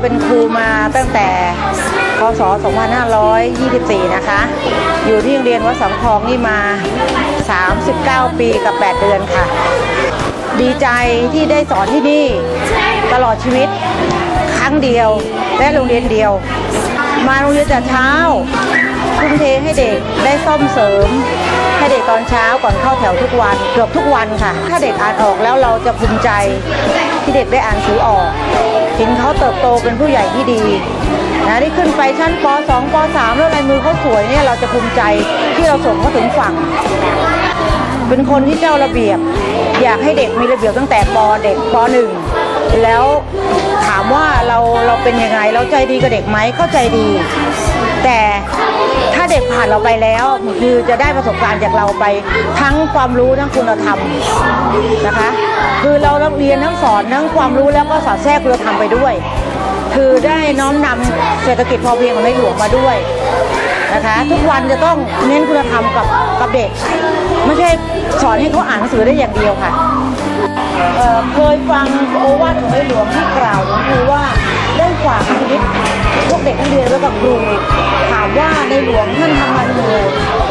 เป็นครูมาตั้งแต่พศ 2524 นะคะ อยู่ที่โรงเรียนวัดสังทองนี่มา 39 ปีกับ 8 เดือนค่ะ ดีใจที่ได้สอนที่นี่ตลอดชีวิตครั้งเดียวและโรงเรียนเดียว มาโรงเรียนแต่เช้าทุ่มเทให้เด็กได้ซ่อมเสริม ให้เด็กตอนเช้าก่อนเข้าแถวทุกวันเกือบทุกวันค่ะ ถ้าเด็กอ่านออกแล้วเราจะภูมิใจที่เด็กได้อ่านสือออก เห็นเขาเติบโตเป็นผู้ใหญ่ที่ดีนะได้ขึ้นไปชั้นป .2 ป .3 แล้วลายมือเขาสวยเนี่ยเราจะภูมิใจที่เราส่งเขาถึงฝั่ง เป็นคนที่เจ้าระเบียบ อยากให้เด็กมีระเบียบตั้งแต่ปเด็กป .1 แล้วถามว่าเราเราเป็นยังไงเราใจดีกับเด็กไหมเข้าใจดี แต่ เด็กผ่านเราไปแล้วคือจะได้ประสบการณ์จากเราไปทั้งความรู้ทั้งคุณธรรมนะคะ คือเราเรียนทั้งสอนทั้งความรู้แล้วก็สอดแทรกคุณธรรมไปด้วย คือได้น้อมนำเศรษฐกิจพอเพียงของในหลวงมาด้วยนะคะ ทุกวันจะต้องเน้นคุณธรรมกับกับเด็ก ไม่ใช่สอนให้เขาอ่านหนังสือได้อย่างเดียวค่ะเเคยฟังโอวาทของในหลวงที่กล่าวหลวงครูว่าเรื่องฝากชีวิต พวกเด็กนักเรียนแล้วกับครูถามว่าในหลวงท่านทำงานเหนื่อย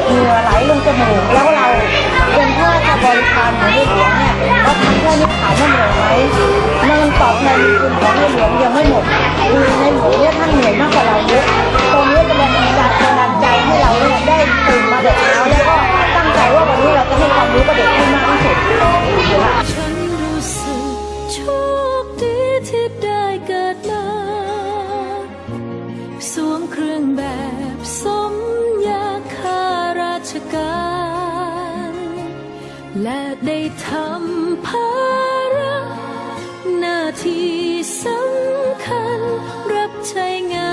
เหงื่อไหลลงจมูกแล้วเราเป็นข้าราชบริการของในหลวงเนี่ยเราทำแค่นี้ถามว่าเหนื่อยไหมมันตอบแทนคุณของในหลวงยังไม่หมดคือในหลวงเนี่ยท่านเหนื่อยมากกว่า และได้ทำภาระหน้าที่สำคัญรับใช้งาน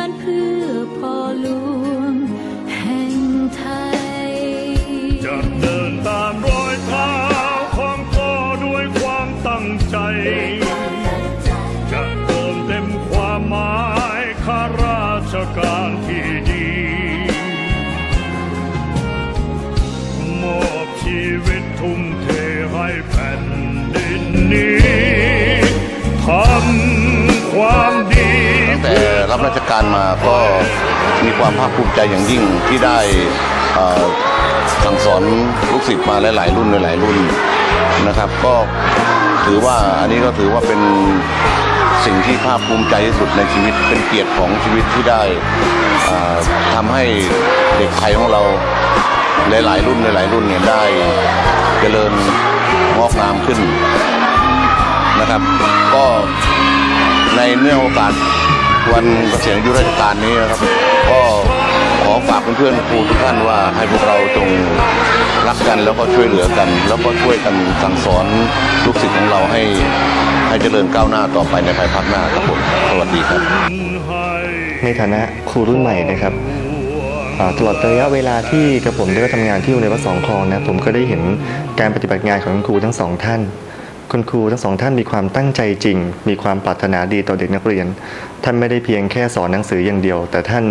การมาก็มีความภาคภูมิใจอย่างยิ่งที่ได้สั่งสอนลูกศิษย์มาหลาย ๆ รุ่นหลาย ๆ รุ่นนะครับ ก็ถือว่าอันนี้ก็ถือว่าเป็นสิ่งที่ภาคภูมิใจที่สุดในชีวิตเป็นเกียรติของชีวิตที่ได้ทำให้เด็กไทยของเราหลาย ๆ รุ่นหลาย ๆ รุ่นเนี่ยได้เจริญงอกงามขึ้นนะครับ ก็ในเนื่องโอกาส วันเกษียณอายุราชการนี้นะครับ ก็ขอฝากเพื่อนๆครูทุกท่านว่าให้พวกเราจงรักกันแล้วก็ช่วยเหลือกัน แล้วก็ช่วยกันสั่งสอนลูกศิษย์ของเราให้ให้เจริญก้าวหน้าต่อไปในภายภาคหน้าครับผมสวัสดีครับ ในฐานะครูรุ่นใหม่นะครับตลอดระยะเวลาที่กระผมได้ทำงานที่โรงเรียนวัดสองคลองนะผมก็ได้เห็นการปฏิบัติงานของครูทั้งสองท่าน คุณครูทั้งสองท่านมีความตั้งใจจริง มีความปรารถนาดีต่อเด็กนักเรียน ท่านไม่ได้เพียงแค่สอนหนังสืออย่างเดียว แต่ท่าน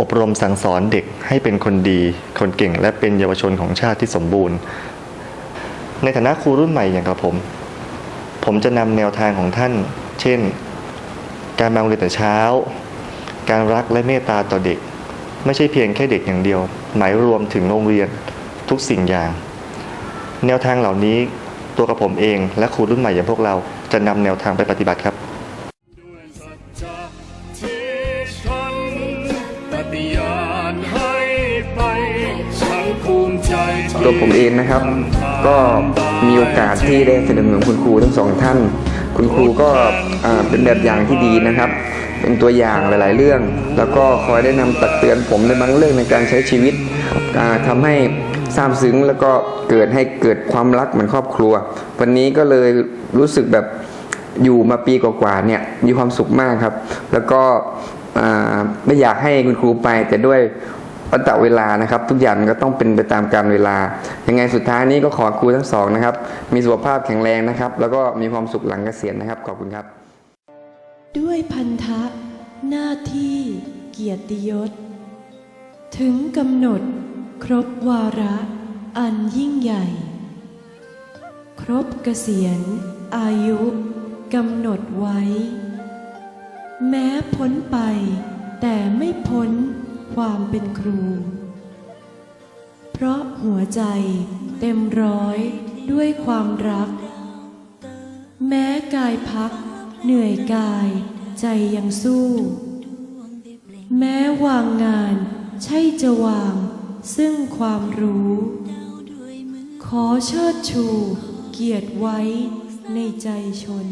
อบรมสั่งสอนเด็กให้เป็นคนดี คนเก่ง และเป็นเยาวชนของชาติที่สมบูรณ์ ในฐานะครูรุ่นใหม่อย่างกับผม ผมจะนำแนวทางของท่าน เช่น การมาโรงเรียนแต่เช้า การรักและเมตตาต่อเด็ก ไม่ใช่เพียงแค่เด็กอย่างเดียว หมายรวมถึงโรงเรียนทุกสิ่งอย่าง แนวทางเหล่านี้ ตัวกับผมเอง และครูรุ่นใหม่อย่างพวกเราจะนำแนวทางไปปฏิบัติครับตัวผมเองนะครับ ก็มีโอกาสที่ได้สนับสนุนคุณครูทั้งสองท่าน คุณครูก็เป็นแบบอย่างที่ดีนะครับ เป็นตัวอย่างหลาย ๆ เรื่อง แล้วก็คอยได้นำตักเตือนผมในบางเรื่องในการใช้ชีวิตทำให้ ซาบซึ้งแล้วก็เกิดให้เกิดความรักเหมือนครอบครัว วันนี้ก็เลยรู้สึกแบบอยู่มาปีกว่าๆเนี่ยมีความสุขมากครับ แล้วก็ไม่อยากให้คุณครูไปแต่ด้วยวัตเวลานะครับ ทุกอย่างมันก็ต้องเป็นไปตามกาลเวลา ยังไงสุดท้ายนี้ก็ขอครูทั้งสองนะครับ มีสุขภาพแข็งแรงนะครับ แล้วก็มีความสุขหลังเกษียณนะครับ ขอบคุณครับ ด้วยพันธะหน้าที่เกียรติยศ ถึงกำหนด ครบวาระอันยิ่งใหญ่ ครบเกษียณอายุกำหนดไว้ แม้พ้นไป แต่ไม่พ้นความเป็นครู เพราะหัวใจเต็มร้อยด้วยความรัก แม้กายพัก เหนื่อยกายใจยังสู้ แม้วางงานใช่จะวาง ซึ่งความรู้ ขอเชิดชูเกียรติไว้ในใจชน